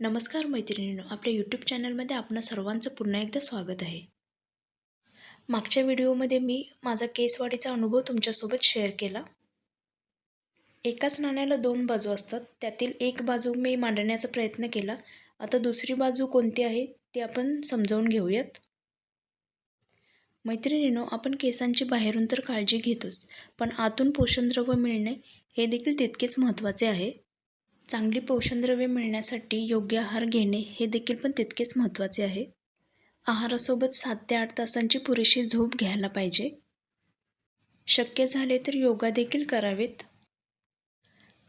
नमस्कार मैत्रिणींनो आपल्या यूट्यूब चॅनलमध्ये आपणा सर्वांचं पुन्हा एकदा स्वागत आहे. मागच्या व्हिडिओमध्ये मी माझा केसवाढीचा अनुभव तुमच्यासोबत शेअर केला. एकाच नाण्याला दोन बाजू असतात त्यातील एक बाजू मी मांडण्याचा प्रयत्न केला. आता दुसरी बाजू कोणती आहे ती आपण समजावून घेऊयात. मैत्रिणीनो आपण केसांची बाहेरून तर काळजी घेतोच पण आतून पोषणद्रव्य मिळणे हे देखील तितकेच महत्त्वाचे आहे. चांगली पोषणद्रव्ये मिळण्यासाठी योग्य आहार घेणे हे देखील पण तितकेच महत्त्वाचे आहे. आहारासोबत सात ते आठ तासांची पुरेशी झोप घ्यायला पाहिजे. शक्य झाले तर योगा देखील करावेत.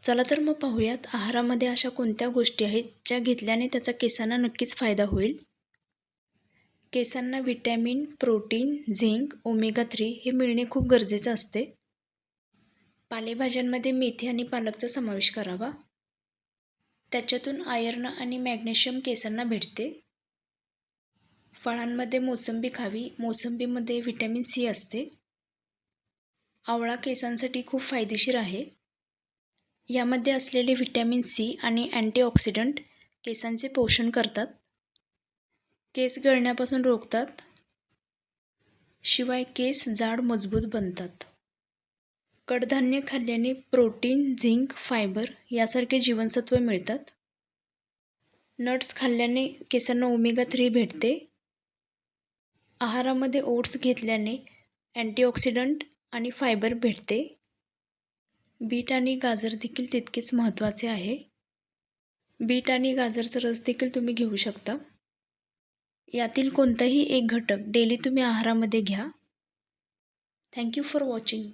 चला तर मग पाहूयात आहारामध्ये अशा कोणत्या गोष्टी आहेत ज्या घेतल्याने त्याचा केसांना नक्कीच फायदा होईल. केसांना vitamin protein zinc omega three हे मिळणे खूप गरजेचं असते. पालेभाज्यांमध्ये मेथी आणि पालकचा समावेश करावा. त्याच्यातून आयर्न आणि मॅग्नेशियम केसांना भेटते फळांमध्ये मोसंबी खावी. मोसंबीमध्ये व्हिटॅमिन सी असते. आवळा केसांसाठी खूप फायदेशीर आहे. यामध्ये असलेले व्हिटॅमिन सी आणि अँटीऑक्सिडंट केसांचे पोषण करतात. केस गळण्यापासून रोखतात. शिवाय केस जाड मजबूत बनतात. कडधान्य खाल्ल्याने प्रोटीन झिंक फायबर यासारखे जीवनसत्व मिळतात. नट्स खाल्ल्याने केसांना ओमेगा थ्री भेटते. आहारामध्ये ओट्स घेतल्याने अँटीऑक्सिडंट आणि फायबर भेटते. बीट आणि गाजर देखील तितकेच महत्त्वाचे आहे. बीट आणि गाजरचा रस देखील तुम्ही घेऊ शकता. यातील कोणताही एक घटक डेली तुम्ही आहारामध्ये घ्या. Thank you for watching